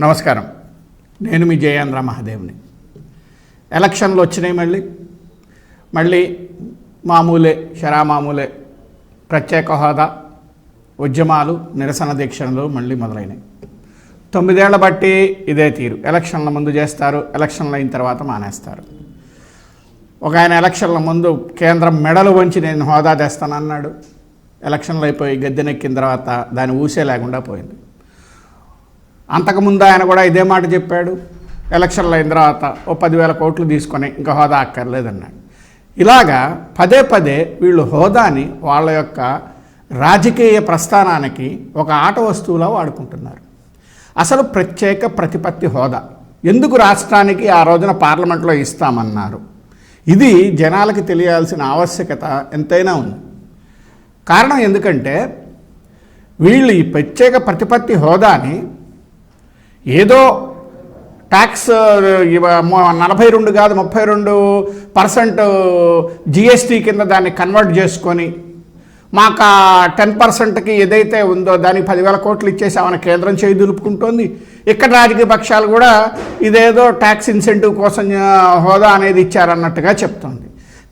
నమస్కారం. నేను మీ జయేంద్ర మహాదేవ్ని. ఎలక్షన్లు వచ్చినాయి మళ్ళీ. మళ్ళీ మామూలే షరా మామూలే ప్రత్యేక హోదా ఉద్యమాలు నిరసన దీక్షలు మళ్ళీ మొదలైనాయి. తొమ్మిదేళ్ళ బట్టి ఇదే తీరు. ఎలక్షన్ల ముందు చేస్తారు ఎలక్షన్లు అయిన తర్వాత మానేస్తారు. ఒక ఆయన ఎలక్షన్ల ముందు కేంద్రం మెడలు వంచి నేను హోదా తెస్తానన్నాడు. ఎలక్షన్లు అయిపోయి గద్దెనెక్కిన తర్వాత దాని ఊసే లేకుండా పోయింది. అంతకుముందు ఆయన కూడా ఇదే మాట చెప్పాడు. ఎలక్షన్లు అయిన తర్వాత ఓ పదివేల కోట్లు తీసుకొని ఇంకా హోదా అక్కర్లేదన్నాడు. ఇలాగా పదే పదే వీళ్ళు హోదాని వాళ్ళ యొక్క రాజకీయ ప్రస్థానానికి ఒక ఆట వస్తువులా వాడుకుంటున్నారు. అసలు ప్రత్యేక ప్రతిపత్తి హోదా. ఎందుకు రాష్ట్రానికి ఆ రోజున పార్లమెంట్లో ఇస్తామన్నారు? ఇది జనాలకి తెలియాల్సిన ఆవశ్యకత ఎంతైనా ఉంది. కారణం ఎందుకంటే వీళ్ళు ఈ ప్రత్యేక ప్రతిపత్తి హోదాని ఏదో ట్యాక్స్ నలభై రెండు కాదు ముప్పై రెండు పర్సెంట్ జిఎస్టీ కింద దాన్ని కన్వర్ట్ చేసుకొని మాకు ఆ టెన్ పర్సెంట్కి ఏదైతే ఉందో దానికి పదివేల కోట్లు ఇచ్చేసామని కేంద్రం చేయి దులుపుకుంటోంది. ఇక్కడ రాజకీయ పక్షాలు కూడా ఇదేదో ట్యాక్స్ ఇన్సెంటివ్ కోసం హోదా అనేది ఇచ్చారన్నట్టుగా చెప్తోంది.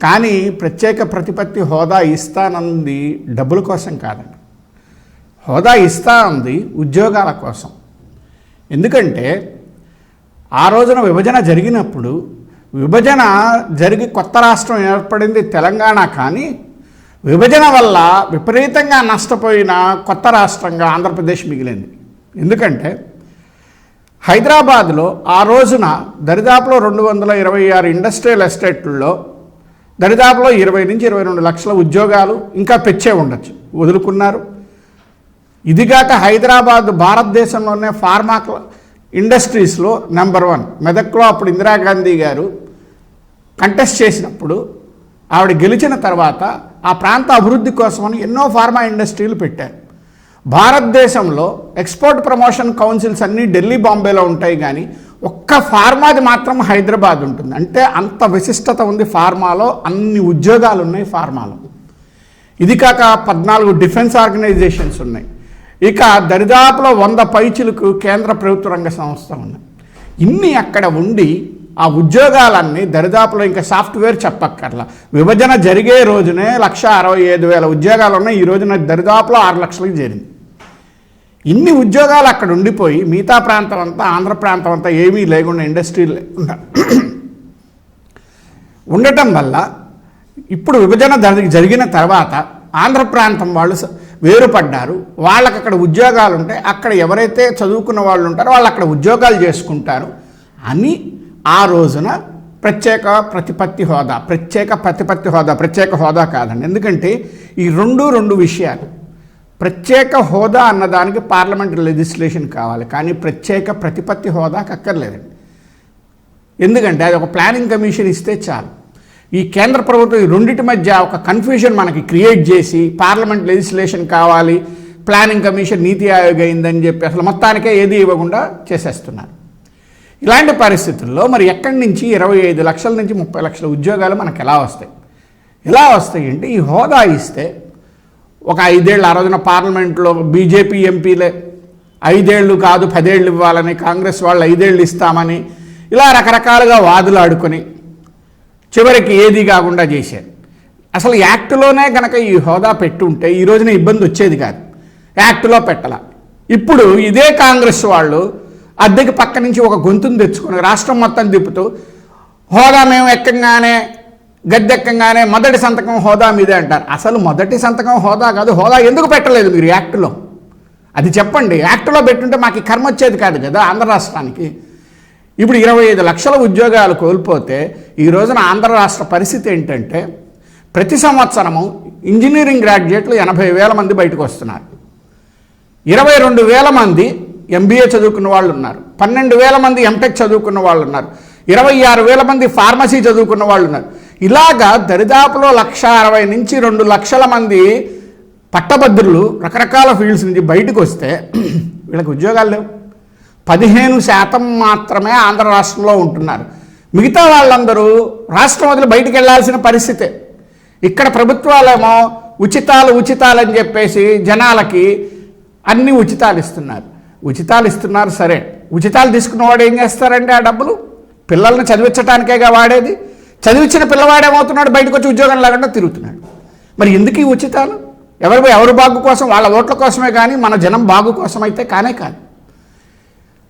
కానీ ప్రత్యేక ప్రతిపత్తి హోదా ఇస్తానంది డబ్బుల కోసం కాదండి. హోదా ఇస్తా ఉంది ఉద్యోగాల కోసం. ఎందుకంటే ఆ రోజున విభజన జరిగినప్పుడు విభజన జరిగి కొత్త రాష్ట్రం ఏర్పడింది తెలంగాణ కానీ విభజన వల్ల విపరీతంగా నష్టపోయిన కొత్త రాష్ట్రంగా ఆంధ్రప్రదేశ్ మిగిలింది. ఎందుకంటే హైదరాబాద్లో ఆ రోజున దరిదాపులో రెండు వందల ఇరవై ఆరు ఇండస్ట్రియల్ ఎస్టేట్లలో దరిదాపులో ఇరవై నుంచి ఇరవై రెండు లక్షల ఉద్యోగాలు ఇంకా పెంచే ఉండొచ్చు. వదులుకున్నారు. ఇదిగాక హైదరాబాద్ భారతదేశంలోనే ఫార్మా ఇండస్ట్రీస్లో నెంబర్ వన్. మెదక్లో అప్పుడు ఇందిరాగాంధీ గారు కంటెస్ట్ చేసినప్పుడు ఆవిడ గెలిచిన తర్వాత ఆ ప్రాంత అభివృద్ధి కోసమని ఎన్నో ఫార్మా ఇండస్ట్రీలు పెట్టారు. భారతదేశంలో ఎక్స్పోర్ట్ ప్రమోషన్ కౌన్సిల్స్ అన్నీ ఢిల్లీ బాంబేలో ఉంటాయి కానీ ఒక్క ఫార్మాది మాత్రం హైదరాబాద్ ఉంటుంది. అంటే అంత విశిష్టత ఉంది ఫార్మాలో అన్ని ఉద్యోగాలు ఉన్నాయి ఫార్మాలో. ఇది కాక పద్నాలుగు డిఫెన్స్ ఆర్గనైజేషన్స్ ఉన్నాయి. ఇక దరిదాపులో వంద పైచులకు కేంద్ర ప్రభుత్వ రంగ సంస్థ ఉన్నాయి ఇన్ని అక్కడ ఉండి ఆ ఉద్యోగాలన్నీ దరిదాపులో ఇంకా సాఫ్ట్వేర్ చెప్పక్కర్లా. విభజన జరిగే రోజునే లక్ష అరవై ఐదు వేల ఉద్యోగాలు ఉన్నాయి. ఈ రోజున దరిదాపులో ఆరు లక్షలకు చేరింది. ఇన్ని ఉద్యోగాలు అక్కడ ఉండిపోయి మిగతా ప్రాంతం అంతా ఆంధ్ర ప్రాంతం అంతా ఏమీ లేకుండా ఇండస్ట్రీ లేకుండా ఉండటం వల్ల ఇప్పుడు విభజన జరిగిన తర్వాత ఆంధ్ర ప్రాంతం వాళ్ళు వేరుపడ్డారు. వాళ్ళకి అక్కడ ఉద్యోగాలు ఉంటాయి అక్కడ ఎవరైతే చదువుకున్న వాళ్ళు ఉంటారో వాళ్ళు అక్కడ ఉద్యోగాలు చేసుకుంటారు అని ఆ రోజున ప్రత్యేక ప్రతిపత్తి హోదా ప్రత్యేక ప్రతిపత్తి హోదా ప్రత్యేక హోదా కాదండి. ఎందుకంటే ఈ రెండు రెండు విషయాలు ప్రత్యేక హోదా అన్నదానికి పార్లమెంట్ లెజిస్లేషన్ కావాలి కానీ ప్రత్యేక ప్రతిపత్తి హోదాకి అక్కర్లేదండి. ఎందుకంటే అది ఒక ప్లానింగ్ కమిషన్ ఇస్తే చాలు. ఈ కేంద్ర ప్రభుత్వం ఈ రెండింటి మధ్య ఒక కన్ఫ్యూజన్ మనకి క్రియేట్ చేసి పార్లమెంట్ లెజిస్లేషన్ కావాలి ప్లానింగ్ కమిషన్ నీతి ఆయోగ్ అయిందని చెప్పి అసలు మొత్తానికే ఏది ఇవ్వకుండా చేసేస్తున్నారు. ఇలాంటి పరిస్థితుల్లో మరి ఎక్కడి నుంచి ఇరవై ఐదు లక్షల నుంచి ముప్పై లక్షల ఉద్యోగాలు మనకు ఎలా వస్తాయి? ఎలా వస్తాయి అంటే ఈ హోదా ఇస్తే ఒక ఐదేళ్ళు ఆ రోజున పార్లమెంట్లో బీజేపీ ఎంపీలే ఐదేళ్ళు కాదు పదేళ్ళు ఇవ్వాలని కాంగ్రెస్ వాళ్ళు ఐదేళ్ళు ఇస్తామని ఇలా రకరకాలుగా వాదులాడుకొని చివరికి ఏది కాకుండా చేశారు. అసలు యాక్ట్లోనే కనుక ఈ హోదా పెట్టుంటే ఈ రోజున ఇబ్బంది వచ్చేది కాదు. యాక్ట్లో పెట్టాల. ఇప్పుడు ఇదే కాంగ్రెస్ వాళ్ళు అద్దెకి పక్క నుంచి ఒక గొంతును తెచ్చుకుని రాష్ట్రం మొత్తం తిప్పుతూ హోదా మేము ఎక్కంగానే గద్దెక్కంగానే మొదటి సంతకం హోదా మీదే అంటారు. అసలు మొదటి సంతకం హోదా కాదు. హోదా ఎందుకు పెట్టలేదు మీరు యాక్ట్లో అది చెప్పండి. యాక్ట్లో పెట్టుంటే మాకు కర్మ వచ్చేది కాదు కదా ఆంధ్ర రాష్ట్రానికి. ఇప్పుడు ఇరవై ఐదు లక్షల ఉద్యోగాలు కోల్పోతే ఈ రోజున ఆంధ్ర రాష్ట్ర పరిస్థితి ఏంటంటే ప్రతి సంవత్సరము ఇంజనీరింగ్ గ్రాడ్యుయేట్లు ఎనభై వేల మంది బయటకు వస్తున్నారు. ఇరవై రెండు వేల మంది ఎంబీఏ చదువుకున్న వాళ్ళు ఉన్నారు. పన్నెండు వేల మంది ఎంటెక్ చదువుకున్న వాళ్ళు ఉన్నారు. ఇరవై ఆరు వేల మంది ఫార్మసీ చదువుకున్న వాళ్ళు ఉన్నారు. ఇలాగా దరిదాపులో లక్ష అరవై నుంచి రెండు లక్షల మంది పట్టభద్రులు రకరకాల ఫీల్డ్స్ నుంచి బయటకు వస్తే వీళ్ళకి ఉద్యోగాలు లేవు. పదిహేను శాతం మాత్రమే ఆంధ్ర రాష్ట్రంలో ఉంటున్నారు. మిగతా వాళ్ళందరూ రాష్ట్రం వదిలి బయటికి వెళ్ళాల్సిన పరిస్థితే. ఇక్కడ ప్రభుత్వాలేమో ఉచితాలు ఉచితాలు అని చెప్పేసి జనాలకి అన్ని ఉచితాలు ఇస్తున్నారు. ఉచితాలు ఇస్తున్నారు సరే. ఉచితాలు తీసుకున్నవాడు ఏం చేస్తారండి ఆ డబ్బులు? పిల్లల్ని చదివించడానికేగా వాడేది? చదివించిన పిల్లవాడేమవుతున్నాడు? బయటకు వచ్చి ఉద్యోగం లేకుండా తిరుగుతున్నాడు. మరి ఎందుకు ఈ ఉచితాలు? ఎవరి ఎవరి బాగు కోసం? వాళ్ళ ఓట్ల కోసమే కానీ మన జనం బాగు కోసం అయితే కానే కాదు.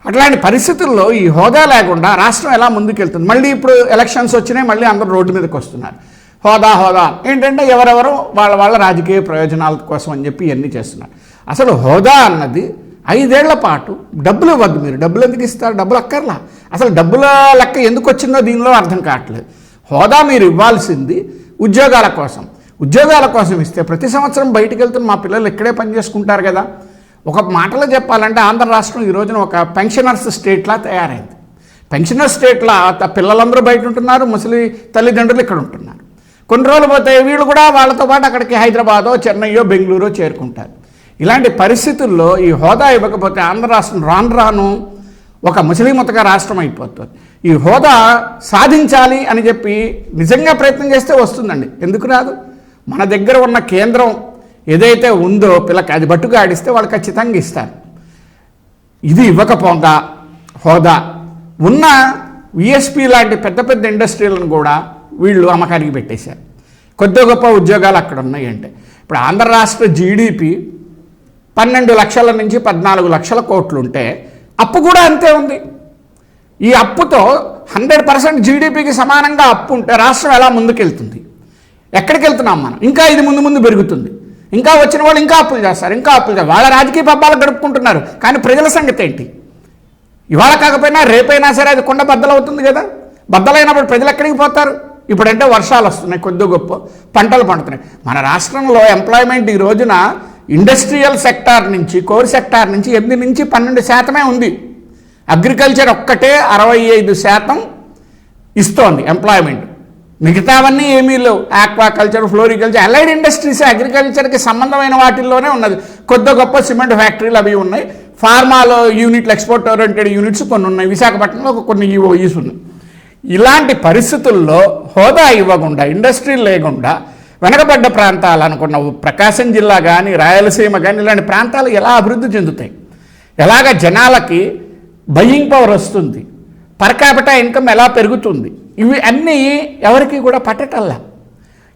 అట్లాంటి పరిస్థితుల్లో ఈ హోదా లేకుండా రాష్ట్రం ఎలా ముందుకెళ్తుంది? మళ్ళీ ఇప్పుడు ఎలక్షన్స్ వచ్చినాయి మళ్ళీ అందరూ రోడ్డు మీదకి వస్తున్నారు. హోదా హోదా. ఏంటంటే ఎవరెవరు వాళ్ళ వాళ్ళ రాజకీయ ప్రయోజనాల కోసం అని చెప్పి ఇవన్నీ చేస్తున్నారు. అసలు హోదా అన్నది ఐదేళ్ళ పాటు డబ్బులు ఇవ్వద్దు మీరు. డబ్బులు ఎందుకు ఇస్తారు? డబ్బులు అక్కర్లా. అసలు డబ్బుల లెక్క ఎందుకు వచ్చిందో దీనిలో అర్థం కావట్లేదు. హోదా మీరు ఇవ్వాల్సింది ఉద్యోగాల కోసం. ఉద్యోగాల కోసం ఇస్తే ప్రతి సంవత్సరం బయటకు వెళ్తున్న మా పిల్లలు ఇక్కడే పని చేసుకుంటారు కదా. ఒక మాటలో చెప్పాలంటే ఆంధ్ర రాష్ట్రం ఈ రోజున ఒక పెన్షనర్స్ స్టేట్లా తయారైంది. పెన్షనర్ స్టేట్లా త- పిల్లలందరూ బయట ఉంటున్నారు ముసలి తల్లిదండ్రులు ఇక్కడ ఉంటున్నారు. కొన్ని రోజులు పోతే వీళ్ళు కూడా వాళ్ళతో పాటు అక్కడికి హైదరాబాదో చెన్నైయో బెంగళూరో చేరుకుంటారు. ఇలాంటి పరిస్థితుల్లో ఈ హోదా ఇవ్వకపోతే ఆంధ్ర రాష్ట్రం రాను రాను ఒక ముసలిమతగా రాష్ట్రం అయిపోతుంది. ఈ హోదా సాధించాలి అని చెప్పి నిజంగా ప్రయత్నం చేస్తే వస్తుందండి. ఎందుకు రాదు? మన దగ్గర ఉన్న కేంద్రం ఏదైతే ఉందో పిల్లకి అది బట్టుగా ఆడిస్తే వాళ్ళు ఖచ్చితంగా ఇస్తారు. ఇది ఇవ్వకపోగా హోదా. ఉన్న విఎస్పి లాంటి పెద్ద పెద్ద ఇండస్ట్రీలను కూడా వీళ్ళు అమ్మకానికి పెట్టేశారు. కొద్ది గొప్ప ఉద్యోగాలు అక్కడ ఉన్నాయంటే. ఇప్పుడు ఆంధ్ర రాష్ట్ర జీడిపి పన్నెండు లక్షల నుంచి పద్నాలుగు లక్షల కోట్లు ఉంటే అప్పు కూడా అంతే ఉంది. ఈ అప్పుతో హండ్రెడ్ పర్సెంట్ జీడిపికి సమానంగా అప్పు ఉంటే రాష్ట్రం ఎలా ముందుకెళ్తుంది? ఎక్కడికి వెళ్తున్నాం మనం? ఇంకా ఇది ముందు ముందు పెరుగుతుంది. ఇంకా వచ్చిన వాళ్ళు ఇంకా అప్పులు చేస్తారు ఇంకా అప్పులు చేస్తారు. వాళ్ళ రాజకీయ పబ్బాలు గడుపుకుంటున్నారు. కానీ ప్రజల సంగతి ఏంటి? ఇవాళ కాకపోయినా రేపైనా సరే అది కొండ బద్దలవుతుంది కదా. బద్దలైనప్పుడు ప్రజలు ఎక్కడికి పోతారు? ఇప్పుడంటే వర్షాలు వస్తున్నాయి కొద్ది గొప్ప పంటలు పండుతున్నాయి. మన రాష్ట్రంలో ఎంప్లాయ్మెంట్ ఈ రోజున ఇండస్ట్రియల్ సెక్టార్ నుంచి కోర్ సెక్టార్ నుంచి ఎనిమిది నుంచి పన్నెండు శాతమే ఉంది. అగ్రికల్చర్ ఒక్కటే అరవై ఐదు శాతం ఇస్తోంది ఎంప్లాయ్మెంట్. మిగతావన్నీ ఏమీ లేవు. ఆక్వాకల్చర్ ఫ్లోరికల్చర్ అలైడ్ ఇండస్ట్రీస్ అగ్రికల్చర్కి సంబంధమైన వాటిల్లోనే ఉన్నది. కొద్ది గొప్ప సిమెంట్ ఫ్యాక్టరీలు అవి ఉన్నాయి. ఫార్మాలో యూనిట్లు ఎక్స్పోర్ట్ ఓరియంటెడ్ యూనిట్స్ కొన్ని ఉన్నాయి. విశాఖపట్నంలో ఒక కొన్ని ఈఓఈస్ ఉన్నాయి. ఇలాంటి పరిస్థితుల్లో హోదా ఇవ్వకుండా ఇండస్ట్రీ లేకుండా వెనకబడ్డ ప్రాంతాలు అనుకున్న ప్రకాశం జిల్లా కానీ రాయలసీమ కానీ ఇలాంటి ప్రాంతాలు ఎలా అభివృద్ధి చెందుతాయి? ఎలాగ జనాలకి బయ్యింగ్ పవర్ వస్తుంది? పర్ క్యాపిటా ఇన్కమ్ ఎలా పెరుగుతుంది? ఇవి అన్నీ ఎవరికి కూడా పట్టటల్లా.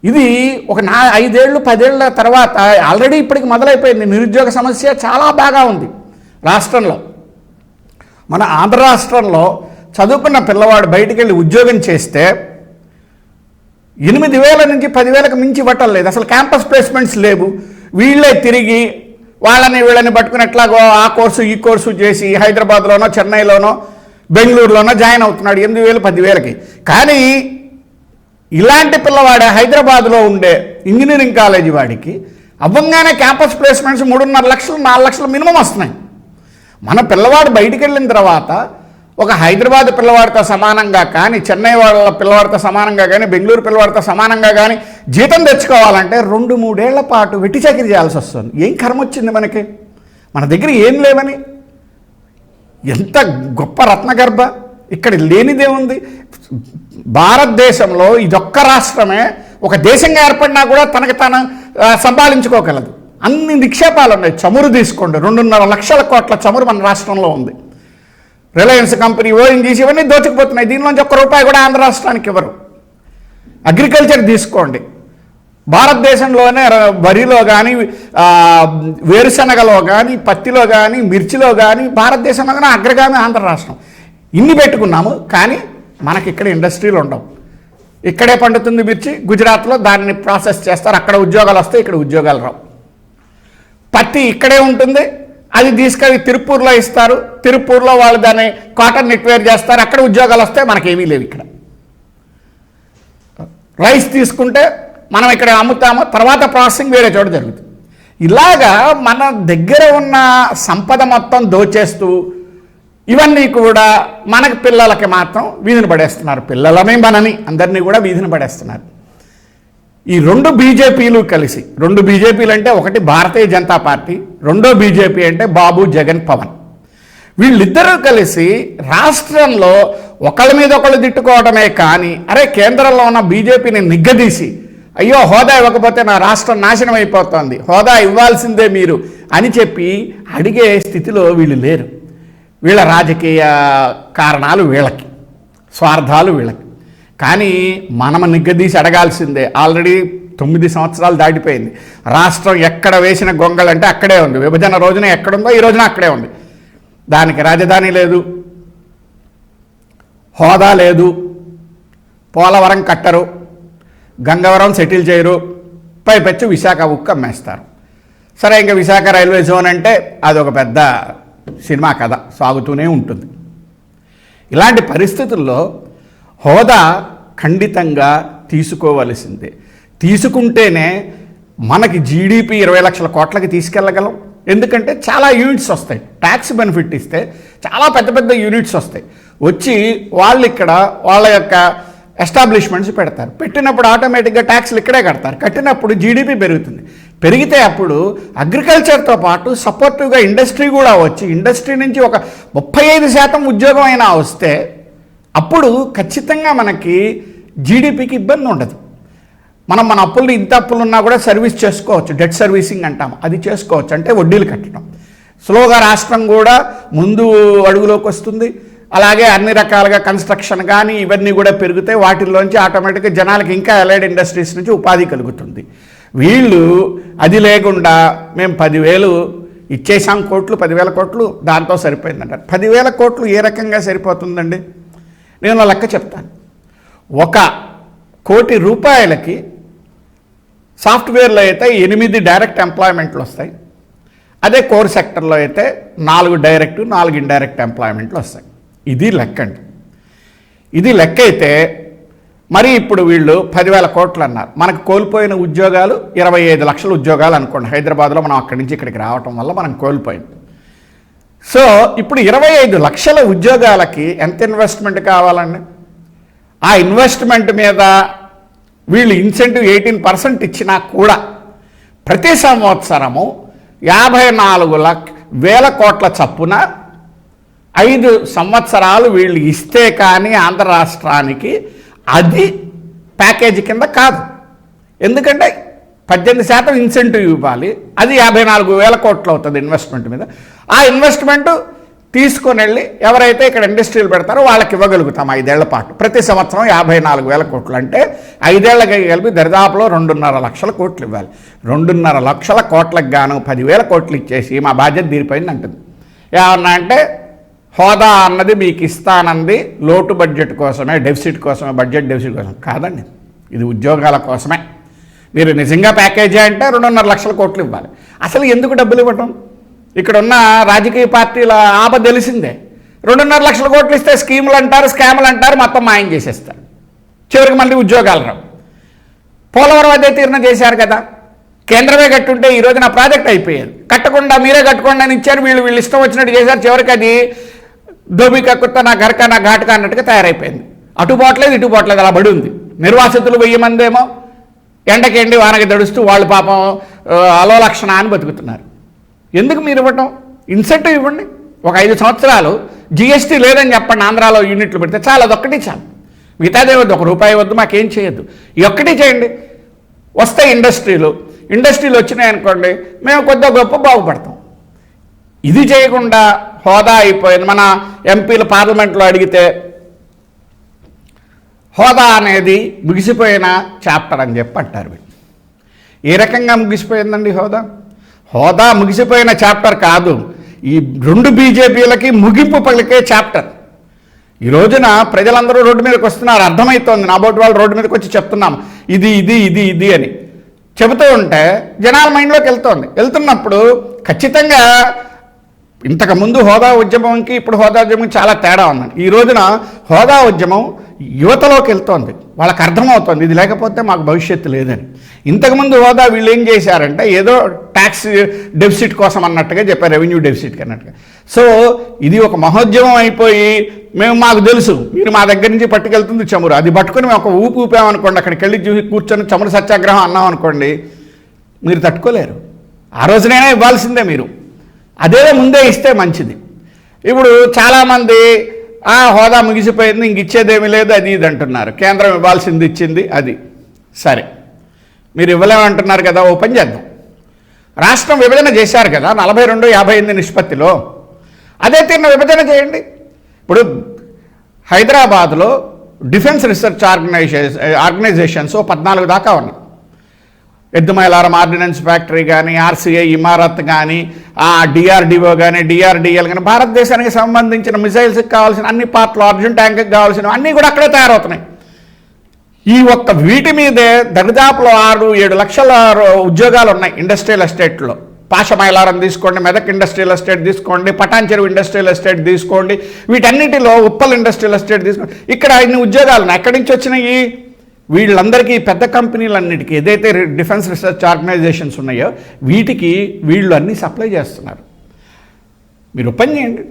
ఇది ఒక నా ఐదేళ్ళు పదేళ్ళ తర్వాత ఆల్రెడీ ఇప్పటికి మొదలైపోయింది. నిరుద్యోగ సమస్య చాలా బాగా ఉంది రాష్ట్రంలో. మన ఆంధ్ర రాష్ట్రంలో చదువుకున్న పిల్లవాడు బయటికి వెళ్ళి ఉద్యోగం చేస్తే ఎనిమిది వేల నుంచి పదివేలకు మించి ఇవ్వటం లేదు. అసలు క్యాంపస్ ప్లేస్మెంట్స్ లేవు. వీళ్ళే తిరిగి వాళ్ళని వీళ్ళని పట్టుకుని ఎట్లాగో ఆ కోర్సు ఈ కోర్సు చేసి హైదరాబాద్లోనో చెన్నైలోనో బెంగళూరులోనో జాయిన్ అవుతున్నాడు ఎనిమిది వేలు పదివేలకి. కానీ ఇలాంటి పిల్లవాడే హైదరాబాద్లో ఉండే ఇంజనీరింగ్ కాలేజీ వాడికి అవ్వంగానే క్యాంపస్ ప్లేస్మెంట్స్ మూడున్నర లక్షలు నాలుగు లక్షలు మినిమం వస్తున్నాయి. మన పిల్లవాడు బయటికి వెళ్ళిన తర్వాత ఒక హైదరాబాద్ పిల్లవాడితో సమానంగా కానీ చెన్నై వాళ్ళ పిల్లవాడితో సమానంగా కానీ బెంగళూరు పిల్లవాడితో సమానంగా కానీ జీతం తెచ్చుకోవాలంటే రెండు మూడేళ్ళ పాటు వెట్టి చాకిరి చేయాల్సి వస్తుంది. ఏం కర్మ వచ్చింది మనకి? మన దగ్గర ఏం లేవని ఎంత గొప్ప రత్నగర్భ. ఇక్కడ లేనిదే ఉంది. భారతదేశంలో ఇదొక్క రాష్ట్రమే. ఒక దేశంగా ఏర్పడినా కూడా తనకు తాను సంపాదించుకోగలదు. అన్ని నిక్షేపాలు ఉన్నాయి. చమురు తీసుకోండి. రెండున్నర లక్షల కోట్ల చమురు మన రాష్ట్రంలో ఉంది. రిలయన్స్ కంపెనీ ఓఎన్జీసీ ఇవన్నీ దోచుకుపోతున్నాయి. దీనిలోంచి ఒక్క రూపాయి కూడా ఆంధ్ర రాష్ట్రానికి ఇవ్వరు. అగ్రికల్చర్ తీసుకోండి. భారతదేశంలోనే వరిలో కానీ వేరుశనగలో కానీ పత్తిలో కానీ మిర్చిలో కానీ భారతదేశంలో కానీ అగ్రగామి ఆంధ్ర రాష్ట్రం. ఇన్ని పెట్టుకున్నాము కానీ మనకి ఇక్కడ ఇండస్ట్రీలు ఉండవు. ఇక్కడే పండుతుంది మిర్చి గుజరాత్లో దాన్ని ప్రాసెస్ చేస్తారు. అక్కడ ఉద్యోగాలు వస్తాయి ఇక్కడ ఉద్యోగాలు రావు. పత్తి ఇక్కడే ఉంటుంది అది తీసుకెళ్ళి తిరుపూర్లో ఇస్తారు. తిరుపూర్లో వాళ్ళు దాన్ని కాటన్ నెట్వేర్ చేస్తారు. అక్కడ ఉద్యోగాలు వస్తాయి మనకేమీ లేవు ఇక్కడ. రైస్ తీసుకుంటే మనం ఇక్కడ అమ్ముతాము తర్వాత ప్రాసెసింగ్ వేరే చోట జరుగుతుంది. ఇలాగా మన దగ్గర ఉన్న సంపద మొత్తం దోచేస్తూ ఇవన్నీ కూడా మనకి పిల్లలకి మాత్రం వీధిని పడేస్తున్నారు. పిల్లలమే మనని అందరినీ కూడా వీధిని పడేస్తున్నారు. ఈ రెండు బీజేపీలు కలిసి రెండు బీజేపీలు అంటే ఒకటి భారతీయ జనతా పార్టీ రెండో బీజేపీ అంటే బాబు జగన్ పవన్. వీళ్ళిద్దరూ కలిసి రాష్ట్రంలో ఒకళ్ళ మీద ఒకళ్ళు తిట్టుకోవడమే కానీ అరే కేంద్రంలో ఉన్న బీజేపీని నిగ్గదీసి అయ్యో హోదా ఇవ్వకపోతే నా రాష్ట్రం నాశనం అయిపోతుంది. హోదా ఇవ్వాల్సిందే మీరు అని చెప్పి అడిగే స్థితిలో వీళ్ళు లేరు. వీళ్ళ రాజకీయ కారణాలు వీళ్ళకి స్వార్థాలు వీళ్ళకి. కానీ మనం నిగ్గదీసి అడగాల్సిందే ఆల్రెడీ తొమ్మిది సంవత్సరాలు దాటిపోయింది. రాష్ట్రం ఎక్కడ వేసిన గొంగళంటే అక్కడే ఉంది. విభజన రోజున ఎక్కడుందో ఈ రోజున అక్కడే ఉంది. దానికి రాజధాని లేదు హోదా లేదు పోలవరం కట్టరు గంగవరం సెటిల్ చేయరు. పైపెచ్చు విశాఖ ఉక్కు అమ్మేస్తారు సరే ఇంకా విశాఖ రైల్వే జోన్ అంటే అదొక పెద్ద సినిమా కథ సాగుతూనే ఉంటుంది. ఇలాంటి పరిస్థితుల్లో హోదా ఖండితంగా తీసుకోవలసిందే. తీసుకుంటేనే మనకి జీడిపి ఇరవై లక్షల కోట్లకి తీసుకెళ్ళగలం. ఎందుకంటే చాలా యూనిట్స్ వస్తాయి. ట్యాక్స్ బెనిఫిట్ ఇస్తే చాలా పెద్ద పెద్ద యూనిట్స్ వస్తాయి. వచ్చి వాళ్ళు ఇక్కడ వాళ్ళ యొక్క ఎస్టాబ్లిష్మెంట్స్ పెడతారు. పెట్టినప్పుడు ఆటోమేటిక్గా ట్యాక్స్లు ఇక్కడే కడతారు. కట్టినప్పుడు జీడిపి పెరుగుతుంది. పెరిగితే అప్పుడు అగ్రికల్చర్తో పాటు సపోర్టివ్గా ఇండస్ట్రీ కూడా వచ్చి ఇండస్ట్రీ నుంచి ఒక ముప్పై ఐదు శాతం ఉద్యోగం అయినా వస్తే అప్పుడు ఖచ్చితంగా మనకి జీడిపికి ఇబ్బంది ఉండదు. మనం మన అప్పులు ఇంత అప్పులు ఉన్నా కూడా సర్వీస్ చేసుకోవచ్చు. డెట్ సర్వీసింగ్ అంటాం అది చేసుకోవచ్చు. అంటే వడ్డీలు కట్టడం. స్లోగా రాష్ట్రం కూడా ముందు అడుగులోకి వస్తుంది. అలాగే అన్ని రకాలుగా కన్స్ట్రక్షన్ కానీ ఇవన్నీ కూడా పెరిగితే వాటిల్లోంచి ఆటోమేటిక్గా జనాలకి ఇంకా అలైడ్ ఇండస్ట్రీస్ నుంచి ఉపాధి కలుగుతుంది. వీళ్ళు అది లేకుండా మేము పదివేలు ఇచ్చేసాం కోట్లు పదివేల కోట్లు దాంతో సరిపోయిందంటారు. పదివేల కోట్లు ఏ రకంగా సరిపోతుందండి? నేను లెక్క చెప్తాను. ఒక కోటి రూపాయలకి సాఫ్ట్వేర్లో అయితే ఎనిమిది డైరెక్ట్ ఎంప్లాయ్మెంట్లు వస్తాయి. అదే కోర్ సెక్టర్లో అయితే నాలుగు డైరెక్ట్ నాలుగు ఇండైరెక్ట్ ఎంప్లాయ్మెంట్లు వస్తాయి. ఇది లెక్క అండి ఇది లెక్క అయితే మరి ఇప్పుడు వీళ్ళు పదివేల కోట్లు అన్నారు మనకు కోల్పోయిన ఉద్యోగాలు ఇరవై ఐదు లక్షల ఉద్యోగాలు అనుకోండి. హైదరాబాద్లో మనం అక్కడి నుంచి ఇక్కడికి రావటం వల్ల మనం కోల్పోయింది. సో ఇప్పుడు ఇరవై ఐదు లక్షల ఉద్యోగాలకి ఎంత ఇన్వెస్ట్మెంట్ కావాలండి? ఆ ఇన్వెస్ట్మెంట్ మీద వీళ్ళు ఇన్సెంటివ్ ఎయిటీన్ పర్సెంట్ ఇచ్చినా కూడా ప్రతి సంవత్సరము యాభై నాలుగు లక్ష వేల కోట్ల చప్పున ఐదు సంవత్సరాలు వీళ్ళు ఇస్తే కానీ ఆంధ్ర రాష్ట్రానికి అది ప్యాకేజీ కింద కాదు. ఎందుకంటే పద్దెనిమిది శాతం ఇన్సెంటివ్ ఇవ్వాలి. అది యాభై నాలుగు వేల కోట్లు అవుతుంది ఇన్వెస్ట్మెంట్ మీద. ఆ ఇన్వెస్ట్మెంట్ తీసుకొని వెళ్ళి ఎవరైతే ఇక్కడ ఇండస్ట్రీలు పెడతారో వాళ్ళకి ఇవ్వగలుగుతాం ఐదేళ్ళ పాటు. ప్రతి సంవత్సరం యాభై నాలుగు వేల కోట్లు అంటే ఐదేళ్ళకి కలిపి దరిదాపులో రెండున్నర లక్షల కోట్లు ఇవ్వాలి. రెండున్నర లక్షల కోట్లకు గాను పదివేల కోట్లు ఇచ్చేసి మా బాధ్యత తీరిపోయింది అంటుంది. ఏమన్నా అంటే హోదా అన్నది మీకు ఇస్తానంది లోటు బడ్జెట్ కోసమే డెఫిసిట్ కోసమే బడ్జెట్ డెఫిసిట్ కోసం కాదండి ఇది ఉద్యోగాల కోసమే. మీరు నిజంగా ప్యాకేజీ అంటే రెండున్నర లక్షల కోట్లు ఇవ్వాలి. అసలు ఎందుకు డబ్బులు ఇవ్వటం? ఇక్కడ ఉన్న రాజకీయ పార్టీల ఆప తెలిసిందే. రెండున్నర లక్షల కోట్లు ఇస్తే స్కీములు అంటారు స్కాములు అంటారు మొత్తం మాయం చేసేస్తారు. చివరికి మళ్ళీ ఉద్యోగాలు రావు. పోలవరం అదే తీర్ణ చేశారు కదా. కేంద్రమే కట్టుంటే ఈరోజు నా ప్రాజెక్ట్ అయిపోయేది. కట్టకుండా మీరే కట్టుకోండి అని ఇచ్చారు వీళ్ళు వీళ్ళు ఇష్టం వచ్చినట్టు చేశారు చివరికి అది దోబిక కుత్త నా గరక నా ఘాటుక అన్నట్టుగా తయారైపోయింది. అటు పోవట్లేదు ఇటు పోవట్లేదు అలా బడి ఉంది. నిర్వాసితులు వెయ్యి మంది ఏమో ఎండకెండి వానకి దడుస్తూ వాళ్ళు పాపం అలోలక్షణ అలో అని బతుకుతున్నారు. ఎందుకు మీరు ఇవ్వటం? ఇన్సెంటివ్ ఇవ్వండి. ఒక ఐదు సంవత్సరాలు జిఎస్టీ లేదని చెప్పండి ఆంధ్రాలో యూనిట్లు పెడితే చాలా అదొక్కటి చాలు. మిగతాదే వద్దు ఒక రూపాయి వద్దు మాకేం చేయొద్దు. ఈ ఒక్కటి చేయండి. వస్తాయి ఇండస్ట్రీలు. ఇండస్ట్రీలు వచ్చినాయి అనుకోండి మేము కొద్దిగా గొప్ప బాగుపడతాం. ఇది చేయకుండా హోదా అయిపోయింది. మన ఎంపీలు పార్లమెంట్లో అడిగితే హోదా అనేది ముగిసిపోయిన చాప్టర్ అని చెప్పి అంటారు ఏ రకంగా ముగిసిపోయిందండి హోదా? హోదా ముగిసిపోయిన చాప్టర్ కాదు. ఈ రెండు బీజేపీలకి ముగింపు పలికే చాప్టర్. ఈ రోజున ప్రజలందరూ రోడ్డు మీదకి వస్తున్నారు. అర్థమవుతోంది నా బోటి వాళ్ళు రోడ్డు మీదకి వచ్చి చెప్తున్నాం. ఇది ఇది ఇది ఇది అని చెబుతూ ఉంటే జనాల మైండ్లోకి వెళ్తోంది. వెళ్తున్నప్పుడు ఖచ్చితంగా ఇంతకు ముందు హోదా ఉద్యమంకి ఇప్పుడు హోదా ఉద్యమం చాలా తేడా ఉందండి. ఈ రోజున హోదా ఉద్యమం యువతలోకి వెళ్తోంది. వాళ్ళకి అర్థమవుతోంది. ఇది లేకపోతే మాకు భవిష్యత్తు లేదని. ఇంతకుముందు హోదా వీళ్ళు ఏం చేశారంటే ఏదో ట్యాక్స్ డెఫిసిట్ కోసం అన్నట్టుగా చెప్పారు రెవెన్యూ డెఫిసిట్ అన్నట్టుగా. సో ఇది ఒక మహోద్యమం అయిపోయి మేము మాకు తెలుసు మీరు మా దగ్గర నుంచి పట్టుకెళ్తుంది చమురు. అది పట్టుకొని మేము ఒక ఊపి ఊపామనుకోండి అక్కడికి వెళ్ళి చూసి కూర్చొని చమురు సత్యాగ్రహం అన్నాం అనుకోండి మీరు తట్టుకోలేరు. ఆ రోజునైనా ఇవ్వాల్సిందే మీరు. అదే ముందే ఇస్తే మంచిది. ఇప్పుడు చాలామంది ఆ హోదా ముగిసిపోయింది ఇంక ఇచ్చేదేమీ లేదు అది ఇది అంటున్నారు. కేంద్రం ఇవ్వాల్సింది ఇచ్చింది అది. సరే. మీరు ఇవ్వలేమంటున్నారు కదా ఓపెన్ చేద్దాం. రాష్ట్రం విభజన చేశారు కదా నలభై రెండు యాభై ఎనిమిది నిష్పత్తిలో. అదే తీరిన విభజన చేయండి. ఇప్పుడు హైదరాబాద్లో డిఫెన్స్ రీసెర్చ్ ఆర్గనైజేషన్ ఆర్గనైజేషన్స్ ఓ పద్నాలుగు దాకా ఉన్నాయి. ఎద్దుమైలారం ఆర్డినెన్స్ ఫ్యాక్టరీ కానీ ఆర్సీఐ ఇమారత్ కానీ డిఆర్డిఓ కానీ డిఆర్డిఎల్ కానీ భారతదేశానికి సంబంధించిన మిసైల్స్కి కావాల్సిన అన్ని పార్ట్లు అర్జున్ ట్యాంక్కి కావాల్సిన అన్నీ కూడా అక్కడే తయారవుతున్నాయి. ఈ ఒక్క వీటి మీదే దరిదాపులో ఆరు ఏడు లక్షల ఉద్యోగాలు ఉన్నాయి ఇండస్ట్రియల్ ఎస్టేట్లో పాషమైలారం తీసుకోండి మెదక్ ఇండస్ట్రియల్ ఎస్టేట్ తీసుకోండి పటాన్ చెరువు ఇండస్ట్రియల్ ఎస్టేట్ తీసుకోండి వీటన్నిటిలో ఉప్పల్ ఇండస్ట్రియల్ ఎస్టేట్ తీసుకోండి. ఇక్కడ ఇన్ని ఉద్యోగాలు ఉన్నాయి. ఎక్కడి నుంచి వచ్చినాయి? వీళ్ళందరికీ పెద్ద కంపెనీలన్నిటికీ ఏదైతే డిఫెన్స్ రీసెర్చ్ ఆర్గనైజేషన్స్ ఉన్నాయో వీటికి వీళ్ళు అన్నీ సప్లై చేస్తున్నారు. మీరు పని చేయండి.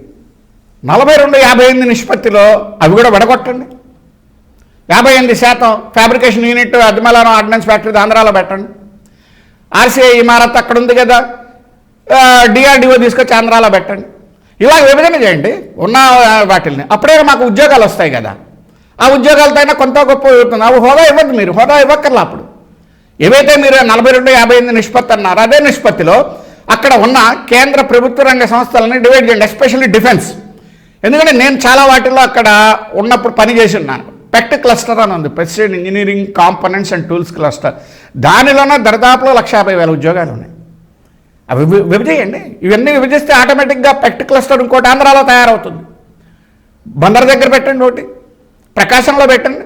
నలభై రెండు యాభై ఎనిమిది నిష్పత్తిలో అవి కూడా విడగొట్టండి. యాభై ఎనిమిది శాతం fabrication unit Admalaram ordnance factory ఆంధ్రాలో పెట్టండి. ఆర్సీఐ ఇమారత్ అక్కడ ఉంది కదా డిఆర్డిఓ తీసుకొచ్చి ఆంధ్రాలో పెట్టండి. ఇలా విభజన చేయండి? ఉన్న వాటిల్ని. అప్పుడే మాకు ఉద్యోగాలు వస్తాయి కదా. ఆ ఉద్యోగాలతో అయినా కొంత గొప్ప అవుతుంది అవి హోదా ఇవ్వద్దు మీరు హోదా ఇవ్వక్కర్లా అప్పుడు. ఏవైతే మీరు నలభై రెండు యాభై ఎనిమిది నిష్పత్తి అన్నారు అదే నిష్పత్తిలో అక్కడ ఉన్న కేంద్ర ప్రభుత్వ రంగ సంస్థలని డివైడ్ చేయండి ఎస్పెషల్లీ డిఫెన్స్. ఎందుకంటే నేను చాలా వాటిల్లో అక్కడ ఉన్నప్పుడు పని చేసి ఉన్నాను. పెక్ట్ క్లస్టర్ అని ఉంది president engineering components and tools cluster. దానిలోనే దరిదాపులో లక్ష యాభై వేల ఉద్యోగాలు ఉన్నాయి. అవి విభజేయండి. ఇవన్నీ విభజిస్తే ఆటోమేటిక్గా పెక్ట్ క్లస్టర్ ఇంకోటి ఆంధ్రాలో తయారవుతుంది. బందర్ దగ్గర పెట్టండి ఒకటి. ప్రకాశంలో పెట్టండి.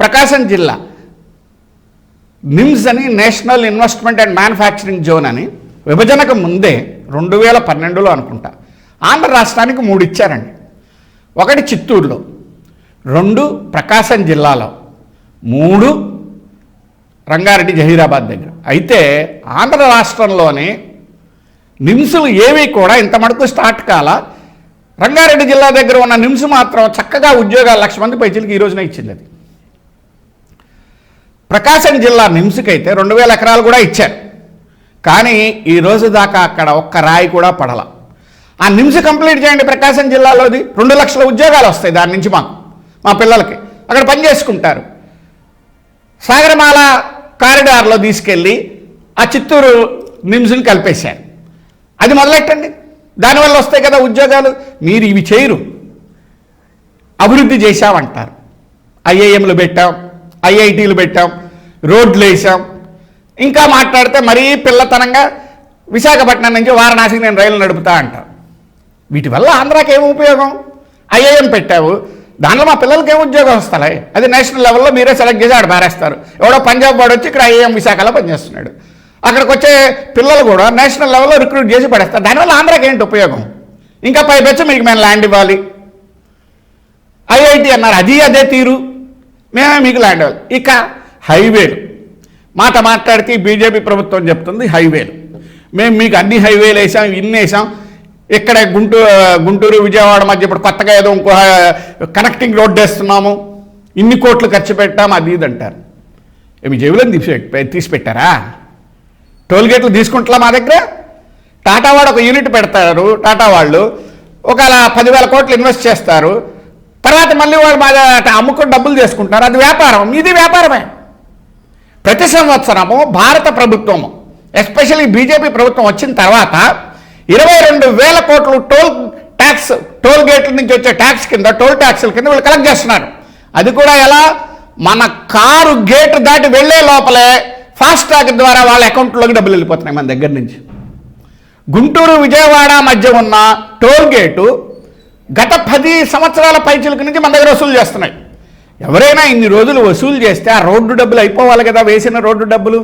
ప్రకాశం జిల్లా. నిమ్స్ అని national investment and manufacturing zone అని విభజనకు ముందే రెండు వేల పన్నెండులో అనుకుంటా. ఆంధ్ర రాష్ట్రానికి మూడు ఇచ్చారండి. ఒకటి చిత్తూరులో రెండు ప్రకాశం జిల్లాలో మూడు రంగారెడ్డి జహీరాబాద్ దగ్గర. అయితే ఆంధ్ర రాష్ట్రంలోని నిమ్సులు ఏవి కూడా ఇంత మటుకు స్టార్ట్ కాల రంగారెడ్డి జిల్లా దగ్గర ఉన్న నిమ్స్ మాత్రం చక్కగా ఉద్యోగాలు లక్ష మంది పైచీలకి ఈ రోజున ఇచ్చింది అది. ప్రకాశం జిల్లా నిమ్స్కి అయితే రెండు వేల ఎకరాలు కూడా ఇచ్చారు. కానీ ఈ రోజు దాకా అక్కడ ఒక్క రాయి కూడా పడల. ఆ నిమ్స్ కంప్లీట్ చేయండి ప్రకాశం జిల్లాలోది. రెండు లక్షల ఉద్యోగాలు వస్తాయి దాని నుంచి మాకు మా పిల్లలకి. అక్కడ పని చేసుకుంటారు. సాగరమాల కారిడార్లో తీసుకెళ్ళి ఆ చిత్తూరు నిమ్స్ని కలిపేశారు. అది మొదలెట్టండి. దానివల్ల వస్తాయి కదా ఉద్యోగాలు. మీరు ఇవి చేయరు. అభివృద్ధి చేశామంటారు. ఐఐఎంలు పెట్టాం ఐఐటీలు పెట్టాం రోడ్లు వేసాం. ఇంకా మాట్లాడితే మరీ పిల్లతనంగా విశాఖపట్నం నుంచి వారణాసికి నేను రైలు నడుపుతా అంటారు. వీటి వల్ల ఆంధ్రాకి ఏం ఉపయోగం? ఐఐఎం పెట్టావు. దానిలో మా పిల్లలకి ఏం ఉద్యోగం వస్తాయి అది నేషనల్ లెవెల్లో మీరే సెలెక్ట్ చేసి ఆడ పారేస్తారు. ఎవడో పంజాబ్ వాడు వచ్చి ఇక్కడ ఐఏఎం విశాఖలో పనిచేస్తున్నాడు. అక్కడికి వచ్చే పిల్లలు కూడా నేషనల్ లెవెల్లో రిక్రూట్ చేసి పడేస్తారు. దానివల్ల ఆంధ్రాకి ఏంటి ఉపయోగం? ఇంకా పై బెచ్చ మీకు మేము ల్యాండ్ ఇవ్వాలి. ఐఐటి అన్నారు అది అదే తీరు. మేమే మీకు ల్యాండ్ ఇవ్వాలి. ఇక హైవేలు. మాట మాట్లాడితే బీజేపీ ప్రభుత్వం చెప్తుంది హైవేలు. మేము మీకు అన్ని హైవేలు వేసాం ఇన్ని వేసాం. ఇక్కడ గుంటూరు గుంటూరు విజయవాడ మధ్య ఇప్పుడు కొత్తగా ఏదో ఇంకో కనెక్టింగ్ రోడ్డు వేస్తున్నాము. ఇన్ని కోట్లు ఖర్చు పెట్టాము అది ఇది అంటారు. ఏ మీ తీసి తీసి పెట్టారా? టోల్ గేట్లు తీసుకుంటా మా దగ్గర? టాటా వాడు ఒక యూనిట్ పెడతారు టాటా వాళ్ళు. ఒక పదివేల కోట్లు ఇన్వెస్ట్ చేస్తారు. తర్వాత మళ్ళీ వాళ్ళు మా అమ్ముకొని అమ్ముకుని డబ్బులు చేసుకుంటారు అది వ్యాపారం. ఇది వ్యాపారమే. ప్రతి సంవత్సరము భారత ప్రభుత్వము ఎస్పెషల్లీ బీజేపీ ప్రభుత్వం వచ్చిన తర్వాత ఇరవై రెండు వేల కోట్లు టోల్ ట్యాక్స్ టోల్ గేట్ల నుంచి వచ్చే ట్యాక్స్ కింద టోల్ ట్యాక్స్ల కింద వీళ్ళు కలెక్ట్ చేస్తున్నారు. అది కూడా ఎలా? మన కారు గేట్ దాటి వెళ్ళే లోపలే ఫాస్ట్ ట్రాక్ ద్వారా వాళ్ళ అకౌంట్లోకి డబ్బులు వెళ్ళిపోతున్నాయి మన దగ్గర నుంచి. గుంటూరు విజయవాడ మధ్య ఉన్న టోల్ గేటు గత పది సంవత్సరాల పైచిలక నుంచి మన దగ్గర వసూలు చేస్తున్నాయి. ఎవరైనా ఇన్ని రోజులు వసూలు చేస్తే ఆ రోడ్డు డబ్బులు అయిపోవాలి కదా వేసిన రోడ్డు డబ్బులు.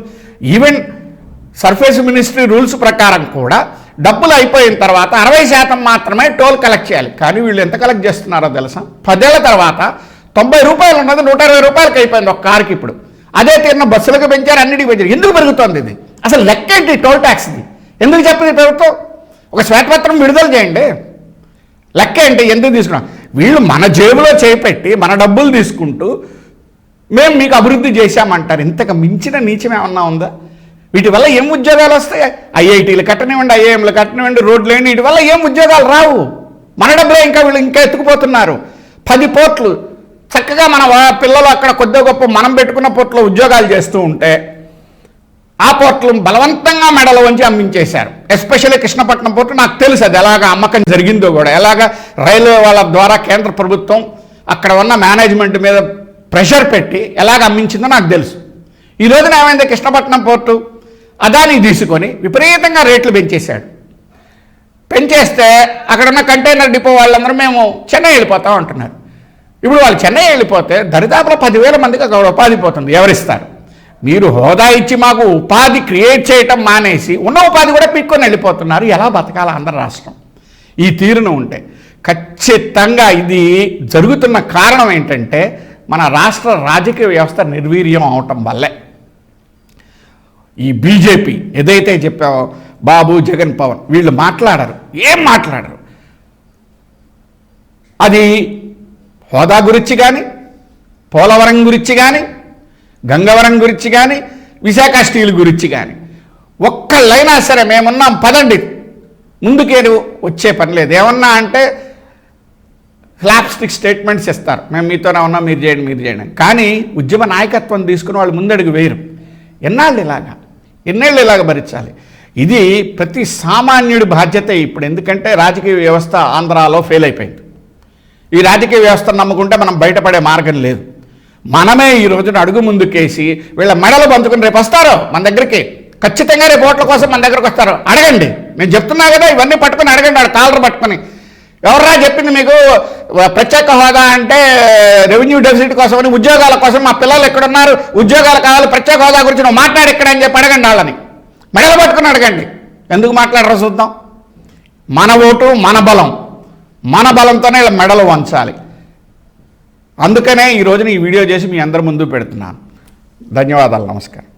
ఈవెన్ సర్ఫేస్ మినిస్ట్రీ రూల్స్ ప్రకారం కూడా డబ్బులు అయిపోయిన తర్వాత అరవై శాతం మాత్రమే టోల్ కలెక్ట్ చేయాలి. కానీ వీళ్ళు ఎంత కలెక్ట్ చేస్తున్నారో తెలుసా? పదేళ్ళ తర్వాత తొంభై రూపాయలు ఉన్నది నూట ఇరవై రూపాయలకి అయిపోయింది ఒక కార్కి ఇప్పుడు. అదే తీరిన బస్సులకు పెంచారు అన్నిటికీ పెంచారు. ఎందుకు పెరుగుతోంది ఇది? అసలు లెక్క ఏంటి టోల్ ట్యాక్స్ది ఎందుకు చెప్పింది ప్రభుత్వం? ఒక శ్వేతపత్రం విడుదల చేయండి. లెక్క ఏంటి? ఎందుకు తీసుకున్నాం? వీళ్ళు మన జేబులో చేపెట్టి మన డబ్బులు తీసుకుంటూ మేము మీకు అభివృద్ధి చేశామంటారు. ఇంతకు మించిన నీచం ఏమన్నా ఉందా? వీటి వల్ల ఏం ఉద్యోగాలు వస్తాయి? ఐఐటీలు కట్టనివ్వండి ఐఐఎంలు కట్టనివ్వండి రోడ్లు వేయండి వీటి వల్ల ఏం ఉద్యోగాలు రావు? మన డబ్బులే ఇంకా వీళ్ళు ఇంకా ఎత్తుకుపోతున్నారు. పది పోట్లు చక్కగా మన పిల్లలు అక్కడ కొద్దిగా గొప్ప మనం పెట్టుకున్న పోర్ట్లో ఉద్యోగాలు చేస్తూ ఉంటే ఆ పోర్టులు బలవంతంగా మెడలు వంచి అమ్మించేశారు. ఎస్పెషల్లీ కృష్ణపట్నం పోర్టు నాకు తెలుసు అది ఎలాగ అమ్మకం జరిగిందో కూడా. ఎలాగ రైల్వే వాళ్ళ ద్వారా కేంద్ర ప్రభుత్వం అక్కడ ఉన్న మేనేజ్మెంట్ మీద ప్రెషర్ పెట్టి ఎలాగ అమ్మించిందో నాకు తెలుసు. ఈ రోజున ఏమైంది? కృష్ణపట్నం పోర్టు అదాని తీసుకొని విపరీతంగా రేట్లు పెంచేశాడు. పెంచేస్తే అక్కడ ఉన్న కంటైనర్ డిపో వాళ్ళందరూ మేము చెన్నై వెళ్ళిపోతాం అంటున్నారు. ఇప్పుడు వాళ్ళు చెన్నై వెళ్ళిపోతే దరిదాపులో పదివేల మందికి అక్కడ ఉపాధి పోతుంది. ఎవరిస్తారు? మీరు హోదా ఇచ్చి మాకు ఉపాధి క్రియేట్ చేయటం మానేసి ఉన్న ఉపాధి కూడా పీక్కొని వెళ్ళిపోతున్నారు. ఎలా బతకాల ఆంధ్ర రాష్ట్రం? ఈ తీరును ఉంటే. ఖచ్చితంగా ఇది జరుగుతున్న కారణం ఏంటంటే మన రాష్ట్ర రాజకీయ వ్యవస్థ నిర్వీర్యం అవటం వల్లే. ఈ బీజేపీ ఏదైతే చెప్పావో బాబు జగన్ పవన్ వీళ్ళు మాట్లాడరు. ఏం మాట్లాడరు? అది హోదా గురించి కానీ పోలవరం గురించి కానీ గంగవరం గురించి కానీ విశాఖ స్టీల్ గురించి కానీ ఒక్కళ్ళైనా సరే మేమున్నాం పదండి. ముందుకే వచ్చే పని లేదు. ఏమన్నా అంటే స్లాప్స్టిక్ స్టేట్మెంట్స్ ఇస్తారు. మేము మీతోనే ఉన్నాం మీరు చేయండి మీరు చేయండి. కానీ ఉద్యమ నాయకత్వం తీసుకుని వాళ్ళు ముందడుగు వేయరు. ఎన్నాళ్ళు ఇలాగా? ఎన్నేళ్ళు ఇలాగ భరించాలి? ఇది ప్రతి సామాన్యుడి బాధ్యత ఇప్పుడు. ఎందుకంటే రాజకీయ వ్యవస్థ ఆంధ్రాలో ఫెయిల్ అయిపోయింది. ఈ రాజకీయ వ్యవస్థను నమ్ముకుంటే మనం బయటపడే మార్గం లేదు. మనమే ఈ రోజున అడుగు ముందుకేసి వీళ్ళ మెడలు పంచుకుని రేపు వస్తారు మన దగ్గరికి. ఖచ్చితంగా రేపు ఓట్ల కోసం మన దగ్గరకు వస్తారు అడగండి. నేను చెప్తున్నా కదా ఇవన్నీ పట్టుకుని అడగండి ఆడ కాలర్ పట్టుకొని. ఎవర్రా చెప్పింది మీకు? ప్రత్యేక హోదా అంటే రెవెన్యూ డెఫిసిట్ కోసం అని ఉద్యోగాల కోసం మా పిల్లలు ఎక్కడున్నారు? ఉద్యోగాలు కావాలి ప్రత్యేక హోదా గురించి నువ్వు మాట్లాడి ఇక్కడ అని చెప్పి అడగండి వాళ్ళని. మెడలు పట్టుకుని అడగండి. ఎందుకు మాట్లాడరా చూద్దాం? మన ఓటు మన బలం. మన బలంతోనే ఇలా మెడలు వంచాలి. అందుకనే ఈ రోజున ఈ వీడియో చేసి మీ అందరి ముందు పెడుతున్నాను. ధన్యవాదాలు నమస్కారం.